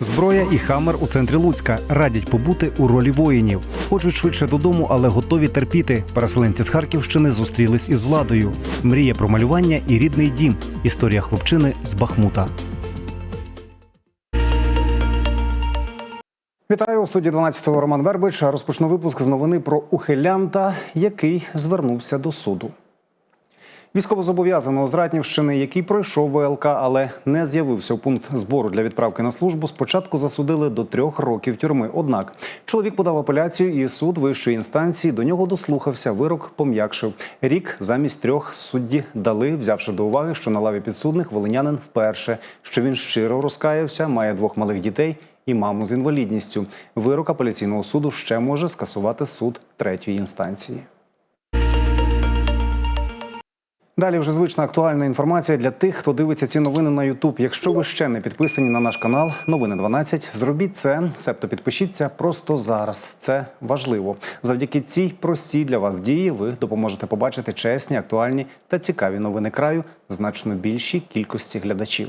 Зброя і хамер у центрі Луцька радять побути у ролі воїнів. Хочуть швидше додому, але готові терпіти. Переселенці з Харківщини зустрілись із владою. Мрія про малювання і рідний дім. Історія хлопчини з Бахмута. Вітаю у студії 12-го Роман Вербич. Розпочну випуск з новини про ухилянта, який звернувся до суду. Військовозобов'язаного з Ратнівщини, який пройшов ВЛК, але не з'явився в пункт збору для відправки на службу, спочатку засудили до трьох років тюрми. Однак чоловік подав апеляцію, і суд вищої інстанції до нього дослухався. Вирок пом'якшив. Рік замість трьох судді дали, взявши до уваги, що на лаві підсудних волинянин вперше, що він щиро розкаявся, має двох малих дітей і маму з інвалідністю. Вирок апеляційного суду ще може скасувати суд третьої інстанції. Далі вже звична актуальна інформація для тих, хто дивиться ці новини на Ютуб. Якщо ви ще не підписані на наш канал, новини 12, зробіть це, себто підпишіться просто зараз. Це важливо. Завдяки цій простій для вас дії ви допоможете побачити чесні, актуальні та цікаві новини краю значно більшій кількості глядачів.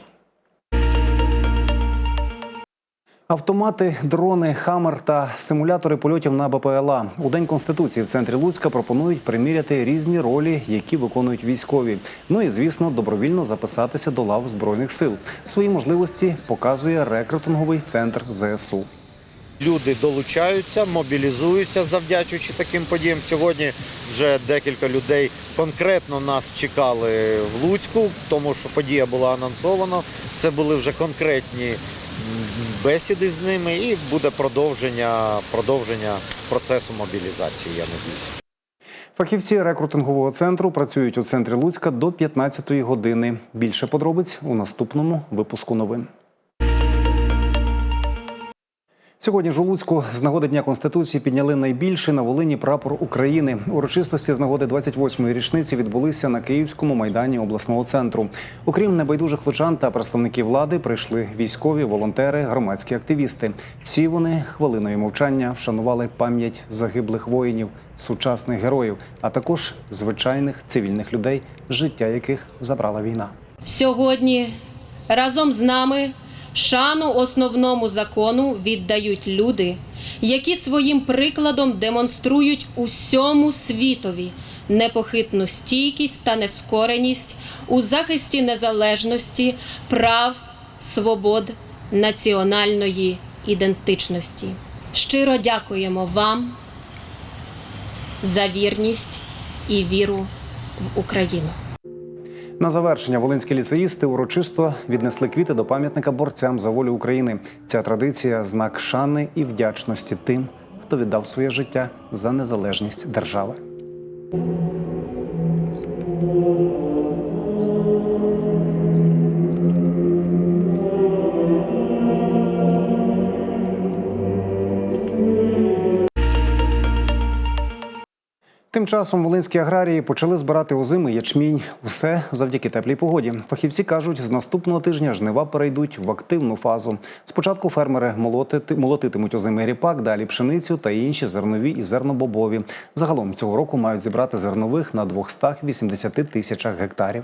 Автомати, дрони, хамер та симулятори польотів на БПЛА у день конституції в центрі Луцька пропонують приміряти різні ролі, які виконують військові. Ну і звісно, добровільно записатися до лав збройних сил. Свої можливості показує рекрутинговий центр ЗСУ. Люди долучаються, мобілізуються, завдячуючи таким подіям. Сьогодні вже декілька людей конкретно нас чекали в Луцьку, тому що подія була анонсована. Це були вже конкретні бесіди з ними, і буде продовження, продовження процесу мобілізації. Я надіюсь. Фахівці рекрутингового центру працюють у центрі Луцька до 15-ї години. Більше подробиць у наступному випуску новин. Сьогодні ж у Луцьку з нагоди Дня Конституції підняли найбільший на Волині прапор України. Урочистості з нагоди 28-ї річниці відбулися на Київському майдані обласного центру. Окрім небайдужих лучан та представників влади, прийшли військові, волонтери, громадські активісти. Всі вони хвилиною мовчання вшанували пам'ять загиблих воїнів, сучасних героїв, а також звичайних цивільних людей, життя яких забрала війна. Сьогодні разом з нами шану основному закону віддають люди, які своїм прикладом демонструють усьому світові непохитну стійкість та нескореність у захисті незалежності, прав, свобод, національної ідентичності. Щиро дякуємо вам за вірність і віру в Україну. На завершення волинські ліцеїсти урочисто віднесли квіти до пам'ятника борцям за волю України. Ця традиція знак шани і вдячності тим, хто віддав своє життя за незалежність держави. Тим часом волинські аграрії почали збирати озими ячмінь. Усе завдяки теплій погоді. Фахівці кажуть, з наступного тижня жнива перейдуть в активну фазу. Спочатку фермери молотити, молотитимуть озимий ріпак, далі пшеницю та інші зернові і зернобобові. Загалом цього року мають зібрати зернових на 280 тисячах гектарів.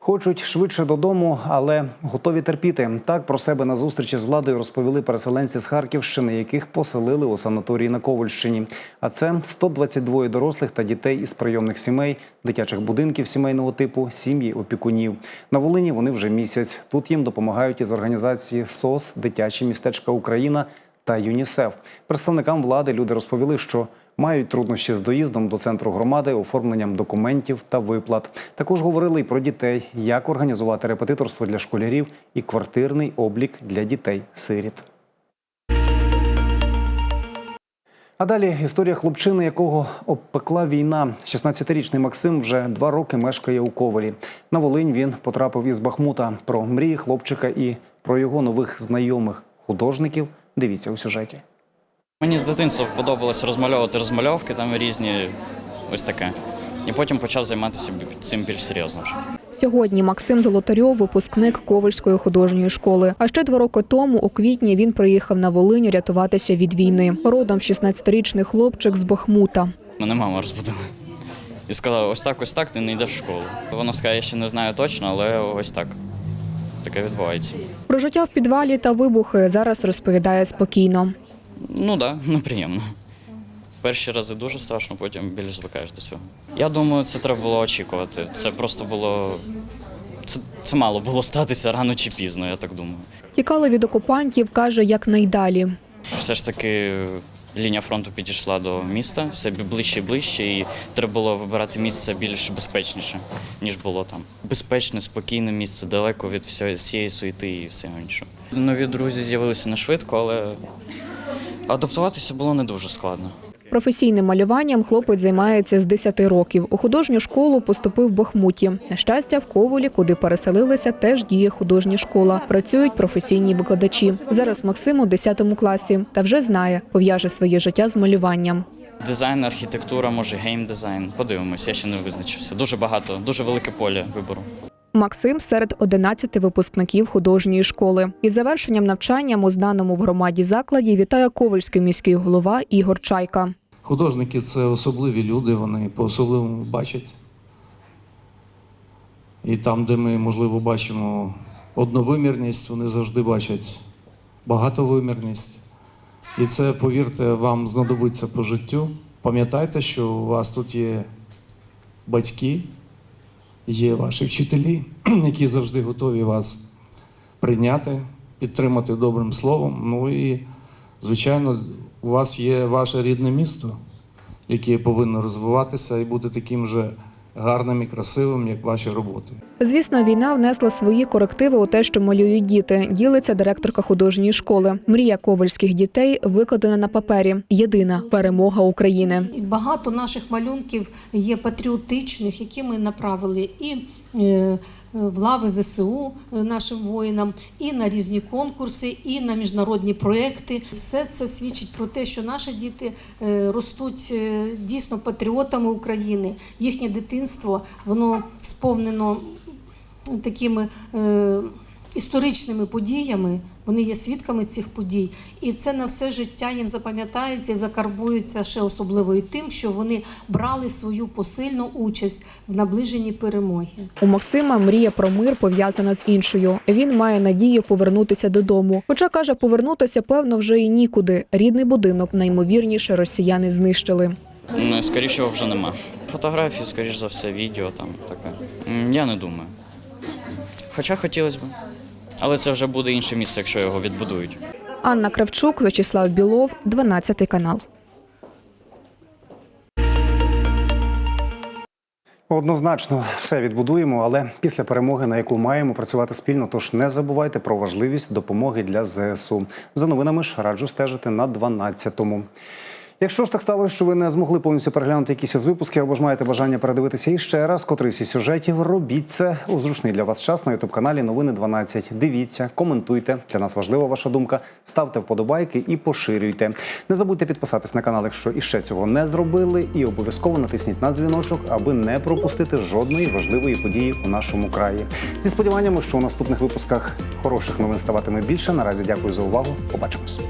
Хочуть швидше додому, але готові терпіти. Так про себе на зустрічі з владою розповіли переселенці з Харківщини, яких поселили у санаторії на Ковальщині. А це 122 дорослих та дітей із прийомних сімей, дитячих будинків сімейного типу, сім'ї опікунів. На Волині вони вже місяць. Тут їм допомагають із організації СОС, дитячі містечка Україна та ЮНІСЕФ. Представникам влади люди розповіли, що мають труднощі з доїздом до центру громади, оформленням документів та виплат. Також говорили й про дітей, як організувати репетиторство для школярів і квартирний облік для дітей-сиріт. А далі історія хлопчини, якого обпекла війна. 16-річний Максим вже два роки мешкає у Ковелі. На Волинь він потрапив із Бахмута. Про мрії хлопчика і про його нових знайомих художників. Дивіться у сюжеті. Мені з дитинства подобалось розмальовувати розмальовки там різні, ось таке. І потім почав займатися цим більш серйозно. Сьогодні Максим Золотарьов, випускник Ковальської художньої школи. А ще два роки тому, у квітні, він приїхав на Волинь рятуватися від війни. Родом 16-річний хлопчик з Бахмута. Мене мама розбудила. І сказала, ось так, ось так, ти не йдеш в школу. Вона сказала, я ще не знаю точно, але ось так. таке відбувається. Про життя в підвалі та вибухи зараз розповідає спокійно. Ну так, да, неприємно. Перші рази дуже страшно, потім більш звикаєш до цього. Я думаю, це треба було очікувати. Це просто було. Це, це мало було статися рано чи пізно, я так думаю. Тікали від окупантів, каже, якнайдалі. Все ж таки лінія фронту підійшла до міста, все ближче і ближче, і треба було вибирати місце більш безпечніше, ніж було там. Безпечне, спокійне місце, далеко від всієї суєти і всього іншого. Нові друзі з'явилися не швидко, але адаптуватися було не дуже складно. Професійним малюванням хлопець займається з 10 років. У художню школу поступив в Бахмуті. На щастя, в Ковелі, куди переселилися, теж діє художня школа. Працюють професійні викладачі. Зараз Максим у 10 класі та вже знає, пов'яже своє життя з малюванням. Дизайн, архітектура, може геймдизайн. Подивимось, я ще не визначився. Дуже багато, дуже велике поле вибору. Максим серед 11 випускників художньої школи. Із завершенням навчання у знаному в громаді закладі вітає Ковальський міський голова Ігор Чайка. Художники це особливі люди, вони по-особливому бачать. І там, де ми, можливо, бачимо одновимірність, вони завжди бачать багатовимірність. І це, повірте, вам знадобиться по життю. Пам'ятайте, що у вас тут є батьки, є ваші вчителі, які завжди готові вас прийняти, підтримати добрим словом. Ну і, звичайно, у вас є ваше рідне місто, яке повинно розвиватися і бути таким же гарним і красивим, як ваші роботи. Звісно, війна внесла свої корективи у те, що малюють діти. Ділиться директорка художньої школи. Мрія ковальських дітей викладена на папері. Єдина перемога України. Багато наших малюнків є патріотичних, які ми направили і е, в лави ЗСУ е, нашим воїнам, і на різні конкурси, і на міжнародні проекти. Все це свідчить про те, що наші діти е, ростуть е, дійсно патріотами України. Їхнє дитинство воно сповнено такими. Історичними подіями вони є свідками цих подій, і це на все життя їм запам'ятається і закарбується ще особливо і тим, що вони брали свою посильну участь в наближенні перемоги. У Максима мрія про мир пов'язана з іншою. Він має надію повернутися додому. Хоча каже, повернутися певно вже і нікуди. Рідний будинок наймовірніше росіяни знищили. Ну, скоріше вже нема. Фотографії, скоріш за все, відео там таке. Я не думаю. Хоча хотілося б. Але це вже буде інше місце, якщо його відбудують. Анна Кравчук, В'ячеслав Білов, 12 канал. Однозначно все відбудуємо, але після перемоги, на яку маємо працювати спільно. Тож не забувайте про важливість допомоги для ЗСУ. За новинами ж раджу стежити на 12-му. Якщо ж так сталося, що ви не змогли повністю переглянути якісь із випусків або ж маєте бажання передивитися іще раз котрийсь із сюжетів, робіть це у зручний для вас час на ютуб каналі Новини 12. Дивіться, коментуйте. Для нас важлива ваша думка. Ставте вподобайки і поширюйте. Не забудьте підписатись на канал, якщо іще цього не зробили, і обов'язково натисніть на дзвіночок, аби не пропустити жодної важливої події у нашому краї. Зі сподіваннями, що у наступних випусках хороших новин ставатиме більше. Наразі дякую за увагу. Побачимось.